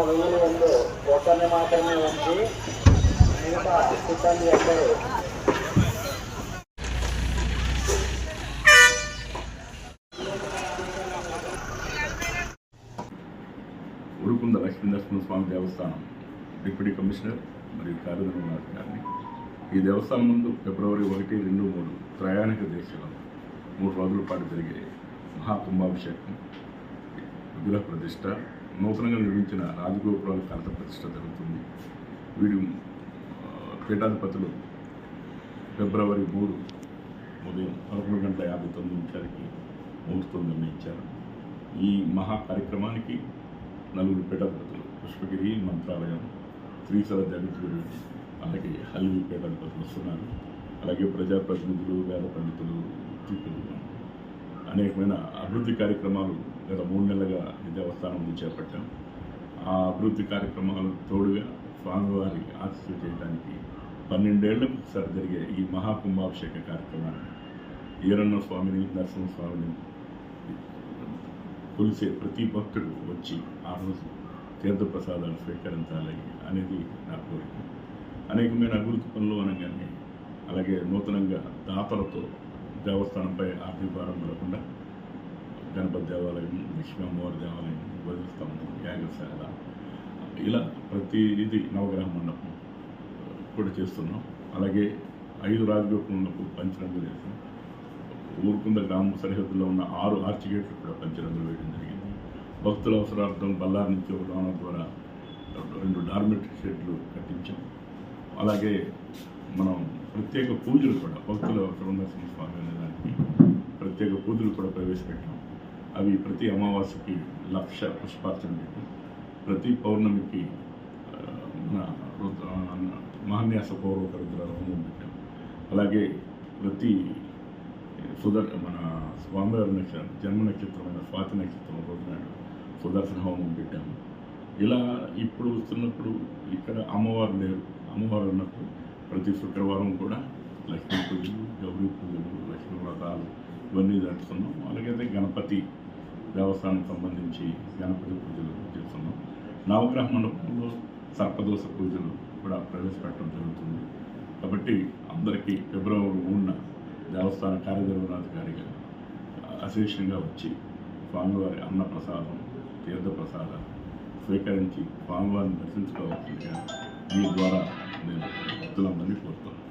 పదవులు వెయ్యి ఒకరిని మాత్రమే ఉంచి మిగతా సిబ్బంది అందరూ ఉరుకుంద లక్ష్మీనరసింహ స్వామి దేవస్థానం డిప్యూటీ కమిషనర్ మరియు కార్యదర్శి గారిని ఈ దేవస్థానం ముందు ఫిబ్రవరి ఒకటి రెండు మూడు త్రయాణిక దేశాలు మూడు రోజుల పాటు జరిగే మహాకుంభాభిషేకం విగ్రహ ప్రతిష్ట నూతనంగా నిర్మించిన రాజగోపురాల కనత ప్రతిష్ట జరుగుతుంది. వీడి పీఠాధిపతులు ఫిబ్రవరి మూడు ఉదయం పదకొండు గంటల యాభై తొమ్మిది నిమిషాలకి ముహూర్తం నిర్ణయించారు. ఈ మహా కార్యక్రమానికి నలుగురు పీఠాధిపతులు పుష్పగిరి మంత్రాలయం శ్రీశైల జగద్గురు అలాగే హల్వి పీఠాధిపతులు వస్తున్నారు. అలాగే ప్రజాప్రతినిధులు వేద పండితులు అనేకమైన అభివృద్ధి కార్యక్రమాలు గత మూడు నెలలుగా విద్యావస్థానం దేవస్థానం నుంచి చేపట్టాం. ఆ అభివృద్ధి కార్యక్రమాలు తోడుగా స్వామివారి ఆశీస్సులు చేయడానికి పన్నెండేళ్ళకు ఒకసారి జరిగే ఈ మహాకుంభాభిషేక కార్యక్రమాన్ని ఈరన్న స్వామిని నరసింహస్వామిని కొలిసే ప్రతి భక్తుడు వచ్చి ఆ రోజు తీర్థప్రసాదాలు స్వీకరించాలి అనేది నా కోరిక. అనేకమైన అభివృద్ధి పనులు అనగానే అలాగే నూతనంగా దాతలతో దేవస్థానంపై ఆర్థిక భారం పడకుండా గణపతి దేవాలయం లక్ష్మీ అమ్మవారి దేవాలయం వదిలిస్తాము యాగశాల. ఇలా ప్రతి ఇది నవగ్రహ మండపం కూడా చేస్తున్నాం. అలాగే ఐదు రాజగోపులకు పంచరంగులు వేసాం ఊరుకుంద గ్రామం సరిహద్దులో ఉన్న ఆరు ఆర్చిగేట్లు కూడా పంచరంగులు వేయడం జరిగింది. భక్తుల అవసరార్థం బల్లారి నుంచి ఒక ద్వారా రెండు డార్మెటరీ షెడ్లు కట్టించాం. అలాగే మనం ప్రత్యేక పూజలు కూడా భక్తుల సుబ్రహ్మణ్య స్వామి అనే దానికి ప్రత్యేక పూజలు కూడా ప్రవేశపెట్టాం. అవి ప్రతి అమావాస్యకి లక్ష పుష్పార్చన పెట్టి ప్రతి పౌర్ణమికి మన మహాన్యాస పూర్వక రుద్ర హోమం పెట్టాం. అలాగే ప్రతి సుదర్ మన స్వామివారి నక్షత్రం జన్మ నక్షత్రమైన స్వాతి నక్షత్రం రోజునాడు సుదర్శన హోమం పెట్టాము. ఇలా ఇప్పుడు వస్తున్నప్పుడు ఇక్కడ అమ్మవారు లేరు. అమ్మవారు ఉన్నప్పుడు ప్రతి శుక్రవారం కూడా లక్ష్మీ పూజలు గౌరీ పూజలు లక్ష్మీ వ్రతాలు ఇవన్నీ జరుపుతున్నాం. అలాగైతే గణపతి దేవస్థానం సంబంధించి గణపతి పూజలు చేస్తున్నాం. నవగ్రహ మండపంలో సర్పదోష పూజలు కూడా ప్రవేశపెట్టడం జరుగుతుంది. కాబట్టి అందరికీ ఫిబ్రవరి మూడున దేవస్థాన కార్యనిర్వహణాధికారిగా అశేషంగా వచ్చి స్వామివారి అన్న ప్రసాదం తీర్థ ప్రసాదం స్వీకరించి స్వామివారిని దర్శించుకోవాల్సిందిగా మీ ద్వారా నేను భక్తులందరినీ కోరుతున్నాను.